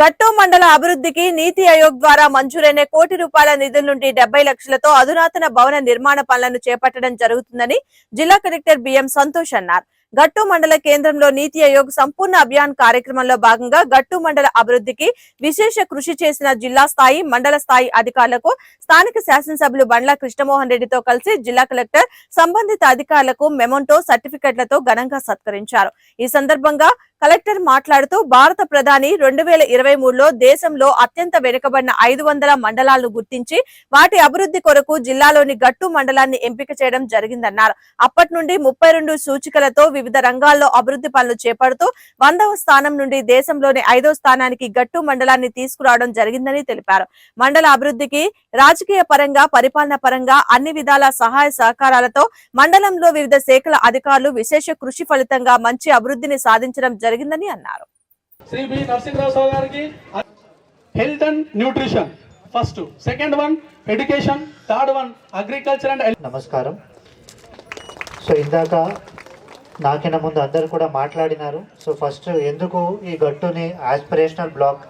గట్టు మండల అభివృద్ధికి నీతి ఆయోగ్ ద్వారా మంజూరైన కోటి రూపాయల నిధుల నుండి డెబ్బై లక్షలతో అధునాతన భవన నిర్మాణ పనులను చేపట్టడం జరుగుతుందని జిల్లా కలెక్టర్ బిఎం సంతోష్ అన్నారు. గట్టు మండల కేంద్రంలో నీతి ఆయోగ్ సంపూర్ణ అభియాన్ కార్యక్రమంలో భాగంగా గట్టు మండల అభివృద్ధికి విశేష కృషి చేసిన జిల్లా స్థాయి మండల స్థాయి అధికారులకు స్థానిక శాసనసభ్యులు బండ్ల కృష్ణమోహన్ రెడ్డితో కలిసి జిల్లా కలెక్టర్ సంబంధిత అధికారులకు మెమోంటో సర్టిఫికెట్లతో ఘనంగా సత్కరించారు. ఈ సందర్భంగా కలెక్టర్ మాట్లాడుతూ భారత ప్రధాని రెండు వేల ఇరవై మూడులో దేశంలో అత్యంత వెనుకబడిన ఐదు వందల మండలాలను గుర్తించి వాటి అభివృద్ధి కొరకు జిల్లాలోని గట్టు మండలాన్ని ఎంపిక చేయడం జరిగిందన్నారు. అప్పటి నుండి ముప్పై రెండు సూచికలతో వివిధ రంగాల్లో అభివృద్ధి పనులు చేపడుతూ వందవ స్థానం నుండి దేశంలోని ఐదో స్థానానికి గట్టు మండలాన్ని తీసుకురావడం జరిగిందని తెలిపారు. మండల అభివృద్ధికి రాజకీయ పరంగా పరిపాలన పరంగా అన్ని విధాల సహాయ సహకారాలతో మండలంలో వివిధ శాఖల అధికారులు విశేష కృషి ఫలితంగా మంచి అభివృద్ధిని సాధించడం జరిగిందని అన్నారు. శ్రీ బి నరసింహరావు సార్ గారికి health and nutrition first second one education third one agriculture and నమస్కారం. సో ఇందాక నాకిన ముందు అందరు కూడా మాట్లాడినారు. సో ఫస్ట్ ఎందుకు ఈ గట్టుని ఆస్పిరేషనల్ బ్లాక్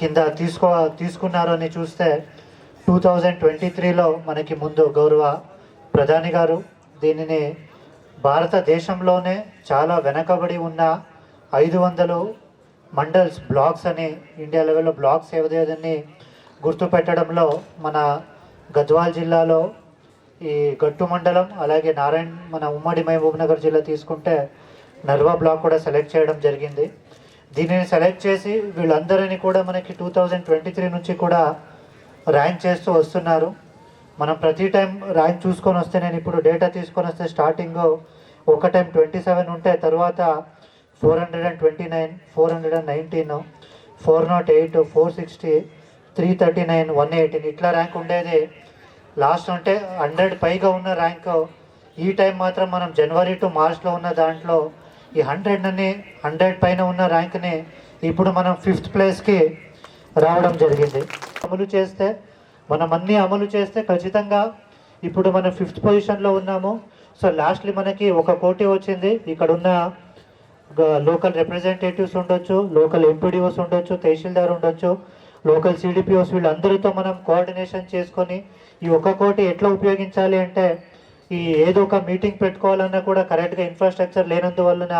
కింద తీసుకో తీసుకున్నారు అని చూస్తే టూ థౌజండ్ ట్వంటీ త్రీలో మనకి ముందు గౌరవ ప్రధాని గారు దీనిని భారతదేశంలోనే చాలా వెనకబడి ఉన్న ఐదు వందలు మండల్స్ బ్లాక్స్ అని ఇండియా లెవెల్లో బ్లాక్స్ ఏవదేదని గుర్తుపెట్టడంలో మన గద్వాల్ జిల్లాలో ఈ గట్టు మండలం అలాగే నారాయణ్ మన ఉమ్మడి మహబూబ్ నగర్ జిల్లా తీసుకుంటే నర్వా బ్లాక్ కూడా సెలెక్ట్ చేయడం జరిగింది. దీనిని సెలెక్ట్ చేసి వీళ్ళందరినీ కూడా మనకి టూ థౌజండ్ ట్వంటీ త్రీ నుంచి కూడా ర్యాంక్ చేస్తూ వస్తున్నారు. మనం ప్రతి టైం ర్యాంక్ చూసుకొని వస్తే నేను ఇప్పుడు డేటా తీసుకొని వస్తే స్టార్టింగ్ ఒక టైం ట్వంటీ సెవెన్ ఉంటే తర్వాత four hundred and twenty nine four hundred and nineteen four nought eight four sixty three thirty nine one eighteen. ఇట్లా ర్యాంక్ ఉండేది. లాస్ట్ అంటే హండ్రెడ్ పైగా ఉన్న ర్యాంక్. ఈ టైం మాత్రం మనం జనవరి టు మార్చ్లో ఉన్న దాంట్లో ఈ హండ్రెడ్ అని హండ్రెడ్ పైన ఉన్న ర్యాంక్ని ఇప్పుడు మనం ఫిఫ్త్ ప్లేస్కి రావడం జరిగింది. అమలు చేస్తే మనం అన్నీ అమలు చేస్తే ఖచ్చితంగా ఇప్పుడు మనం ఫిఫ్త్ పొజిషన్లో ఉన్నాము. సో లాస్ట్లీ మనకి ఒక కోటి వచ్చింది. ఇక్కడ ఉన్న లోకల్ రిప్రజెంటేటివ్స్ ఉండొచ్చు లోకల్ ఎంపీడీఓస్ ఉండొచ్చు తహసీల్దార్ ఉండొచ్చు లోకల్ సిడిపిఓస్ వీళ్ళందరితో మనం కోఆర్డినేషన్ చేసుకొని ఈ ఒక్క కోటి ఎట్లా ఉపయోగించాలి అంటే ఈ ఏదో ఒక మీటింగ్ పెట్టుకోవాలన్నా కూడా కరెక్ట్గా ఇన్ఫ్రాస్ట్రక్చర్ లేనందువలన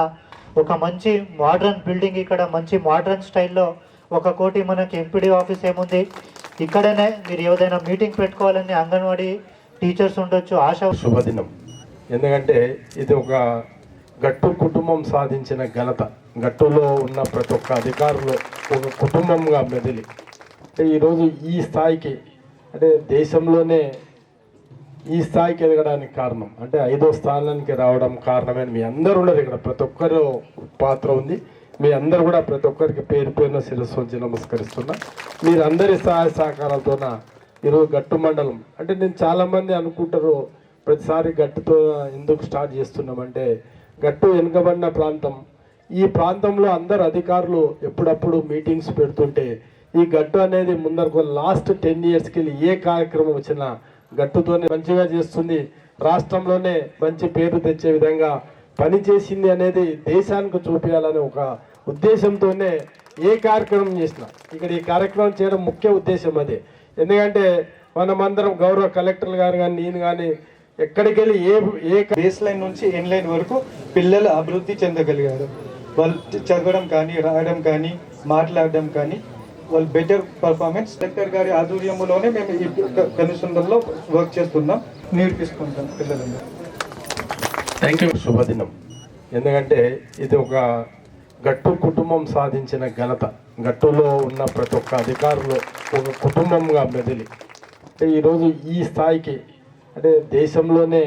ఒక మంచి మోడ్రన్ బిల్డింగ్ ఇక్కడ మంచి మోడ్రన్ స్టైల్లో ఒక కోటి మనకి ఎంపీడీ ఆఫీస్ ఏముంది? ఇక్కడనే మీరు ఏదైనా మీటింగ్ పెట్టుకోవాలని అంగన్వాడీ టీచర్స్ ఉండొచ్చు ఆశా శుభదినం. ఎందుకంటే ఇది ఒక గట్టు కుటుంబం సాధించిన ఘనత గట్టులో ఉన్న ప్రతి ఒక్క అధికారులు ఒక కుటుంబంగా మెదిలి. అంటే ఈరోజు ఈ స్థాయికి అంటే దేశంలోనే ఈ స్థాయికి ఎదగడానికి కారణం అంటే ఐదో స్థానానికి రావడం కారణమైన మీ అందరూ ఉన్నారు ఇక్కడ. ప్రతి ఒక్కరు పాత్ర ఉంది. మీ అందరు కూడా ప్రతి ఒక్కరికి పేరు పేరున శిరస్సు ఉంచి నమస్కరిస్తున్నా. మీరందరి సహాయ సహకారాలతోన ఈరోజు గట్టు మండలం అంటే నేను చాలామంది అనుకుంటారు ప్రతిసారి గట్టుతో ఎందుకు స్టార్ట్ చేస్తున్నామంటే గట్టు వెనుకబడిన ప్రాంతం. ఈ ప్రాంతంలో అందరు అధికారులు ఎప్పుడప్పుడు మీటింగ్స్ పెడుతుంటే ఈ గట్టు అనేది ముందరకు లాస్ట్ టెన్ ఇయర్స్కి వెళ్ళి ఏ కార్యక్రమం వచ్చినా గట్టుతోనే మంచిగా చేస్తుంది. రాష్ట్రంలోనే మంచి పేరు తెచ్చే విధంగా పని చేసింది అనేది దేశానికి చూపించాలనే ఒక ఉద్దేశంతోనే ఏ కార్యక్రమం చేసినా. ఇక్కడ ఈ కార్యక్రమం చేయడం ముఖ్య ఉద్దేశం అదే. ఎందుకంటే మనమందరం గౌరవ కలెక్టర్ గారు కానీ నేను కానీ ఎక్కడికి వెళ్ళి ఏ ఏ బేస్ లైన్ నుంచి ఎండ్ లైన్ వరకు పిల్లలు అభివృద్ధి చెందగలిగారు. వాళ్ళు చదవడం కానీ రాయడం కానీ మాట్లాడడం కానీ వాళ్ళు బెటర్ పర్ఫార్మెన్స్ కలెక్టర్ గారి ఆధ్వర్యంలోనే మేము ఈ కమిషన్లో వర్క్ చేస్తున్నాం నేర్పిస్తుంటాం పిల్లలందరూ థ్యాంక్ యూ శుభదినం. ఎందుకంటే ఇది ఒక గట్టు కుటుంబం సాధించిన ఘనత. గట్టులో ఉన్న ప్రతి ఒక్క అధికారులు ఒక కుటుంబంగా మెదిలి. అంటే ఈరోజు ఈ స్థాయికి అంటే దేశంలోనే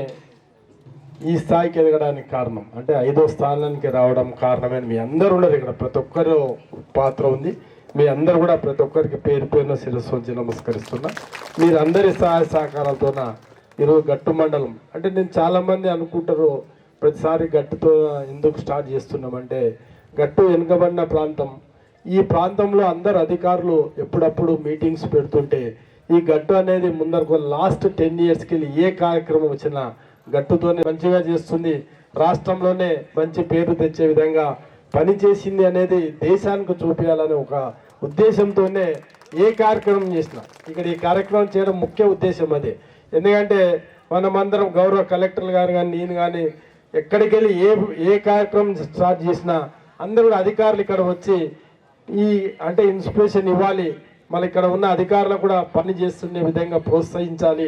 ఈ స్థాయికి ఎదగడానికి కారణం. అంటే ఐదో స్థానానికి రావడం కారణమైన మీ అందరూ ఉన్నారు ఇక్కడ. ప్రతి ఒక్కరు పాత్ర ఉంది. మీ అందరు కూడా ప్రతి ఒక్కరికి పేరు పేరున శిరస్సు ఉంచి నమస్కరిస్తున్నా. మీరందరి సహాయ సహకారాలతోన ఈరోజు గట్టు మండలం అంటే నేను చాలామంది అనుకుంటారు ప్రతిసారి గట్టుతో ఎందుకు స్టార్ట్ చేస్తున్నామంటే గట్టు వెనుకబడిన ప్రాంతం. ఈ ప్రాంతంలో అందరు అధికారులు ఎప్పుడప్పుడు మీటింగ్స్ పెడుతుంటే ఈ గట్టు అనేది ముందరకు లాస్ట్ టెన్ ఇయర్స్కి వెళ్ళి ఏ కార్యక్రమం వచ్చినా గట్టుతోనే మంచిగా చేస్తుంది. రాష్ట్రంలోనే మంచి పేరు తెచ్చే విధంగా పని చేసింది అనేది దేశానికి చూపించాలనే ఒక ఉద్దేశంతోనే ఏ కార్యక్రమం చేసినా. ఇక్కడ ఈ కార్యక్రమం చేయడం ముఖ్య ఉద్దేశం అదే. ఎందుకంటే మనమందరం గౌరవ కలెక్టర్ గారు కానీ నేను కానీ ఎక్కడికి వెళ్ళి ఏ ఏ కార్యక్రమం స్టార్ట్ చేసినా అందరూ కూడా అధికారులు ఇక్కడ వచ్చి ఈ అంటే ఇన్స్పిరేషన్ ఇవ్వాలి. మళ్ళీ ఇక్కడ ఉన్న అధికారులు కూడా పని చేస్తున్న విధంగా ప్రోత్సహించాలి.